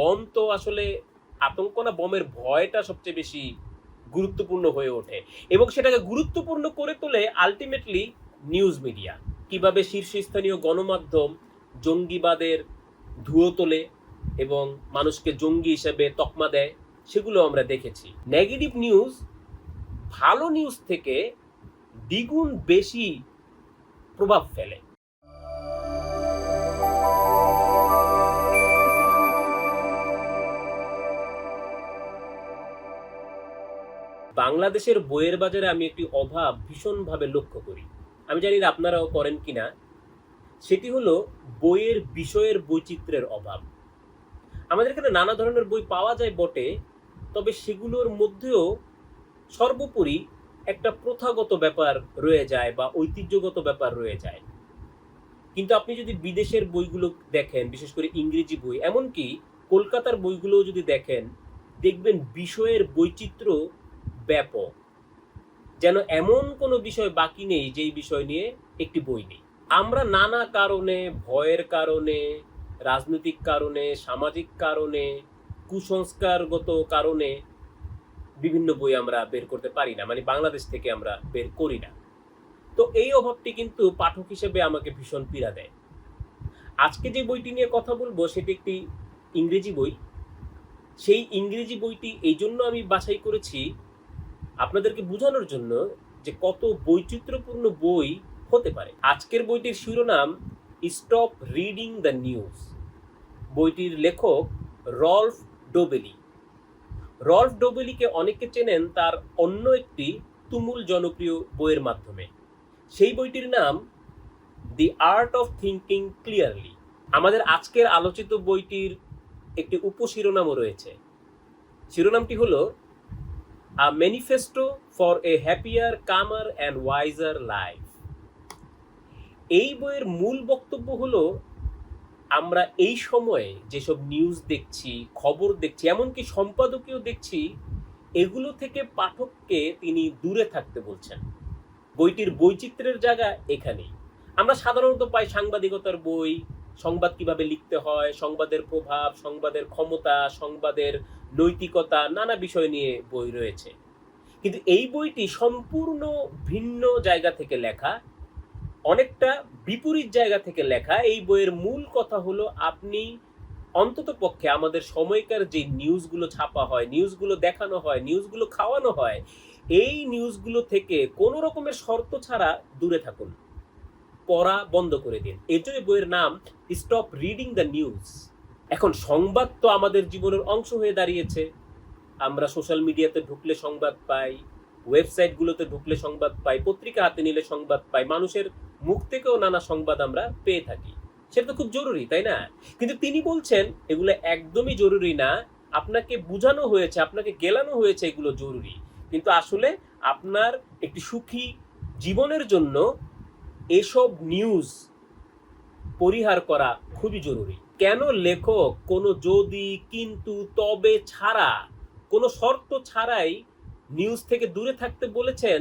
Bomb তো আসলে আতঙ্ক না, বমের ভয়টা সবচেয়ে বেশি গুরুত্বপূর্ণ হয়ে ওঠে। এবং সেটাকে গুরুত্বপূর্ণ করে তোলে আলটিমেটলি নিউজ মিডিয়া কীভাবে শীর্ষস্থানীয় গণমাধ্যম জঙ্গিবাদের ধুয়ো তোলে এবং মানুষকে জঙ্গি হিসেবে তকমা দেয়, সেগুলো আমরা দেখেছি। নেগেটিভ নিউজ ভালো নিউজ থেকে দ্বিগুণ বেশি প্রভাব ফেলে। বাংলাদেশের বইয়ের বাজারে আমি একটি অভাব ভীষণভাবে লক্ষ্য করি। আমি জানি না আপনারাও করেন কিনা। সেটি হলো বইয়ের বিষয়ের বৈচিত্র্যের অভাব। আমাদের এখানে নানা ধরনের বই পাওয়া যায় বটে, তবে সেগুলোর মধ্যেও সর্বোপরি একটা প্রথাগত ব্যাপার রয়ে যায় বা ঐতিহ্যগত ব্যাপার রয়ে যায়। কিন্তু আপনি যদি বিদেশের বইগুলো দেখেন, বিশেষ করে ইংরেজি বই, এমনকি কলকাতার বইগুলো যদি দেখেন, দেখবেন বিষয়ের বৈচিত্র্য ব্যাপক। যেন এমন কোনো বিষয় বাকি নেই, যেই বিষয় নিয়ে একটি বই নেই। আমরা নানা কারণে, ভয়ের কারণে, রাজনৈতিক কারণে, সামাজিক কারণে, কুসংস্কারগত কারণে বিভিন্ন বই আমরা বের করতে পারি না মানে বাংলাদেশ থেকে আমরা বের করি না। তো এই অভাবটি কিন্তু পাঠক হিসেবে আমাকে ভীষণ পীড়া দেয়। আজকে যে বইটি নিয়ে কথা বলব, সেটি একটি ইংরেজি বই। সেই ইংরেজি বইটি এই জন্য আমি বাছাই করেছি আপনাদেরকে বোঝানোর জন্য যে কত বৈচিত্র্যপূর্ণ বই হতে পারে। আজকের বইটির শিরোনাম স্টপ রিডিং দ্য নিউজ বইটির লেখক রলফ ডোবেলি। রলফ ডোবেলিকে অনেকে চেনেন তার অন্য একটি তুমুল জনপ্রিয় বইয়ের মাধ্যমে। সেই বইটির নাম the art of thinking clearly আমাদের আজকের আলোচিত বইটির একটি উপশিরোনামও রয়েছে। শিরোনামটি হলো a manifesto for a happier calmer and wiser life এই বইয়ের মূল বক্তব্য হলো, আমরা এই সময়ে যেসব নিউজ দেখছি, খবর দেখছি, এমনকি সম্পাদকীয় দেখছি, এগুলো থেকে পাঠককে তিনি দূরে থাকতে বলছেন। বইটির বৈচিত্র্যের জায়গা এখানেই। আমরা সাধারণত পাই সাংবাদিকতার বই, সংবাদ কীভাবে লিখতে হয়, সংবাদের প্রভাব, সংবাদের ক্ষমতা, সংবাদের নৈতিকতা, নানা বিষয় নিয়ে বই রয়েছে। কিন্তু এই বইটি সম্পূর্ণ ভিন্ন জায়গা থেকে লেখা, অনেকটা বিপরীত জায়গা থেকে লেখা। এই বইয়ের মূল কথা হলো, আপনি অন্তত পক্ষে আমাদের সময়কার যে নিউজগুলো ছাপা হয়, নিউজগুলো দেখানো হয়, নিউজগুলো খাওয়ানো হয়, এই নিউজগুলো থেকে কোনো রকমের শর্ত ছাড়া দূরে থাকুন। পড়া বন্ধ করে দিন। এর জন্য বইয়ের নাম, স্টপ রিডিং দ্য নিউজ এখন সংবাদ তো আমাদের জীবনের অংশ হয়ে দাঁড়িয়েছে। আমরা সোশ্যাল মিডিয়াতে ঢুকলে সংবাদ পাই, ওয়েবসাইটগুলোতে ঢুকলে সংবাদ পাই, পত্রিকা হাতে নিলে সংবাদ পাই, মানুষের মুখ থেকেও নানা সংবাদ আমরা পেয়ে থাকি। সেটা তো খুব জরুরি, তাই না? কিন্তু তিনি বলছেন, এগুলো একদমই জরুরি না। আপনাকে বোঝানো হয়েছে, আপনাকে গেলানো হয়েছে এগুলো জরুরি। কিন্তু আসলে আপনার একটি সুখী জীবনের জন্য এসব নিউজ পরিহার করা খুবই জরুরি। কেন লেখক কোনো যদি, কিন্তু, তবে ছাড়া, কোনো শর্ত ছাড়াই নিউজ থেকে দূরে থাকতে বলেছেন,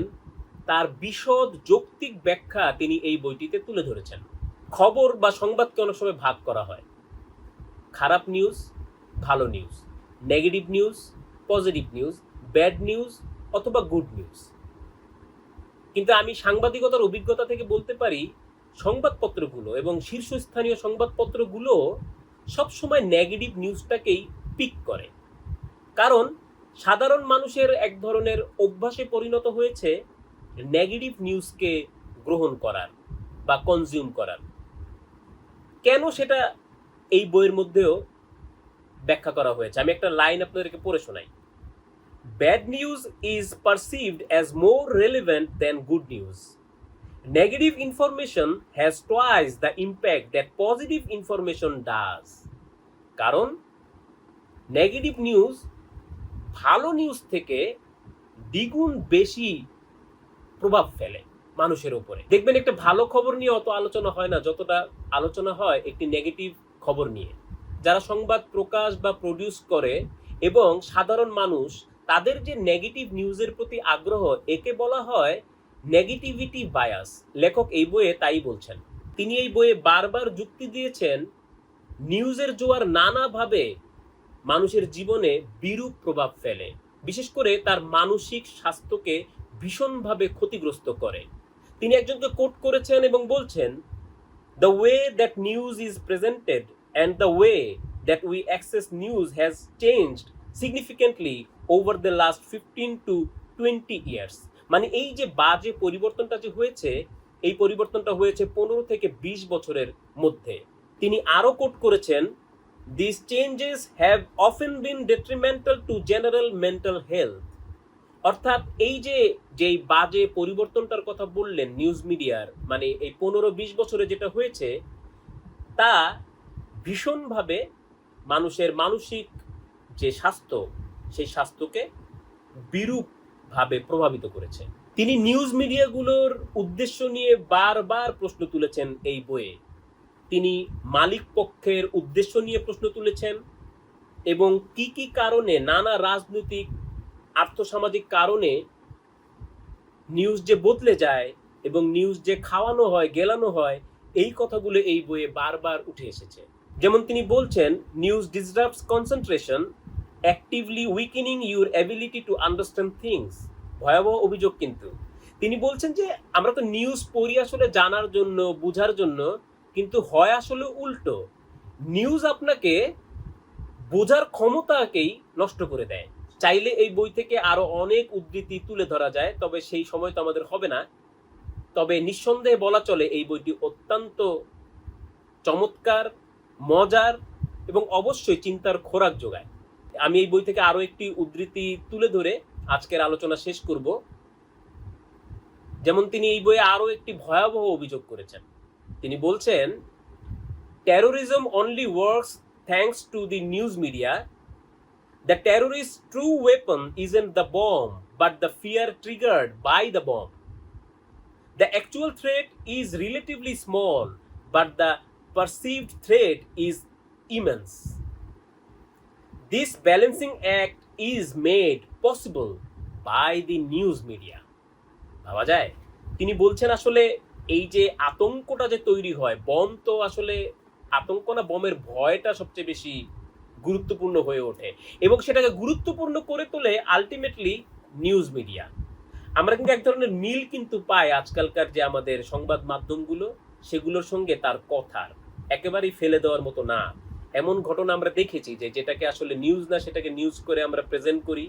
তার বিশদ যৌক্তিক ব্যাখ্যা তিনি এই বইটিতে তুলে ধরেছেন। খবর বা সংবাদকে অনেক সময় ভাগ করা হয়। খারাপ নিউজ ভালো news negative news positive news bad news অথবা গুড নিউজ কিন্তু আমি সাংবাদিকতার অভিজ্ঞতা থেকে বলতে পারি সংবাদপত্রগুলো এবং শীর্ষস্থানীয় সংবাদপত্রগুলো সবসময় নেগেটিভ নিউজটাকেই পিক করে। কারণ সাধারণ মানুষের এক ধরনের অভ্যাসে পরিণত হয়েছে নেগেটিভ নিউজকে গ্রহণ করার বা কনজিউম করার। কেন সেটা এই বইয়ের মধ্যেও ব্যাখ্যা করা হয়েছে? আমি একটা লাইন আপনাদেরকে পড়ে শোনাই। Bad news is perceived as more relevant than good news negative information has twice the impact that positive information does কারণ নেগেটিভ নিউজ ভালো নিউজ থেকে দ্বিগুণ বেশি প্রভাব ফেলে মানুষের উপরে। দেখবেন একটা ভালো খবর নিয়ে অত আলোচনা হয় না, যতটা আলোচনা হয় একটি নেগেটিভ খবর নিয়ে। যারা সংবাদ প্রকাশ বা প্রডিউস করে এবং সাধারণ মানুষ, তাদের যে নেগেটিভ নিউজের প্রতি আগ্রহ, একে বলা হয় নেগেটিভিটি বায়াস। লেখক এই বইয়ে তাই বলছেন। তিনি এই বইয়ে বারবার যুক্তি দিয়েছেন, নিউজের জোয়ার নানাভাবে মানুষের জীবনে বিরূপ প্রভাব ফেলে। বিশেষ করে তার মানসিক স্বাস্থ্যকে ভীষণভাবে ক্ষতিগ্রস্ত করে। তিনি একজনকে কোট করেছেন এবং বলছেন the way that news is presented and the way that we access news has changed significantly over the last fifteen to twenty years মানে এই যে বাজে পরিবর্তনটা যে হয়েছে, এই পরিবর্তনটা হয়েছে পনেরো থেকে বিশ বছরের মধ্যে। তিনি আরও কোট করেছেন this changes have often been detrimental to general mental health অর্থাৎ এই যে, যেই বাজে পরিবর্তনটার কথা বললেন নিউজ মিডিয়ার মানে এই পনেরো বিশ বছরে যেটা হয়েছে, তা ভীষণভাবে মানুষের মানসিক যে স্বাস্থ্য, সেই স্বাস্থ্যকে বিরূপভাবে প্রভাবিত করেছে। তিনি নিউজ মিডিয়াগুলোর উদ্দেশ্য নিয়ে বারবার প্রশ্ন তুলেছেন এই বইয়ে। তিনি মালিক পক্ষের উদ্দেশ্য নিয়ে প্রশ্ন তুলেছেন এবং কি কি কারণে নানা রাজনৈতিক, আর্থসামাজিক কারণে নিউজ যে বদলে যায় এবং নিউজ যে খাওয়ানো হয়, গেলানো হয়, এই কথাগুলো এই বইয়ে বারবার উঠে এসেছে। যেমন তিনি বলছেন news disturbs concentration actively weakening your ability to understand things ভয়াবহ অভিযোগ কিন্তু। তিনি বলছেন যে, আমরা তো নিউজ পড়ি আসলে জানার জন্য, বোঝার জন্য, কিন্তু হয় আসলে উল্টো। নিউজ আপনাকে বোঝার ক্ষমতাকেই নষ্ট করে দেয়। চাইলে এই বই থেকে আরও অনেক উদ্ধৃতি তুলে ধরা যায়, তবে সেই সময় তো আমাদের হবে না। তবে নিঃসন্দেহে বলা চলে, এই বইটি অত্যন্ত চমৎকার, মজার এবং অবশ্যই চিন্তার খোরাক যোগায়। আমি এই বই থেকে আরও একটি উদ্ধৃতি তুলে ধরে আজকের আলোচনা শেষ করব। যেমন তিনি এই বইয়ে আরও একটি ভয়াবহ অভিযোগ করেছেন। তিনি বলছেন terrorism only works thanks to the news media the terrorist true weapon isn't the bomb but the fear triggered by the bomb the actual threat is relatively small but the perceived threat is immense This balancing act is made possible by the news media. ভাবা যায়। তিনি বলছেন আসলে এই যে আতঙ্কটা যে তৈরি হয় বম তো আসলে আতঙ্ক না, বমের ভয়টা সবচেয়ে বেশি গুরুত্বপূর্ণ হয়ে ওঠে এবং সেটাকে গুরুত্বপূর্ণ করে তোলে আলটিমেটলি নিউজ মিডিয়া আমরা কিন্তু এক ধরনের মিল কিন্তু পাই আজকালকার যে আমাদের সংবাদ মাধ্যমগুলো, সেগুলোর সঙ্গে তার কথার। একেবারেই ফেলে দেওয়ার মতো না। এমন ঘটনা আমরা দেখেছি যে যেটাকে আসলে নিউজ না, সেটাকে নিউজ করে আমরা প্রেজেন্ট করি।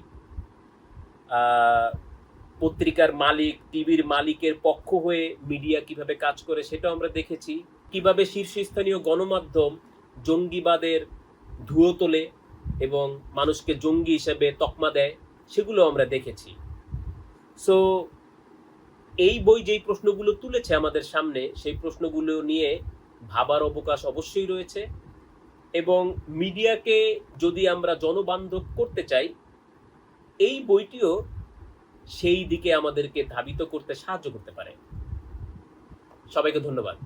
পত্রিকার মালিক, টিভির মালিকের পক্ষ হয়ে মিডিয়া কীভাবে কাজ করে সেটাও আমরা দেখেছি। কীভাবে শীর্ষস্থানীয় গণমাধ্যম জঙ্গিবাদের ধুয়ো তোলে এবং মানুষকে জঙ্গি হিসেবে তকমা দেয়, সেগুলো আমরা দেখেছি। সো এই বই যেই প্রশ্নগুলো তুলেছে আমাদের সামনে, সেই প্রশ্নগুলো নিয়ে ভাবার অবকাশ অবশ্যই রয়েছে। এবং মিডিয়াকে যদি আমরা জনবান্ধব করতে চাই, এই বইটিও সেই দিকে আমাদেরকে ধাবিত করতে সাহায্য করতে পারে। সবাইকে ধন্যবাদ।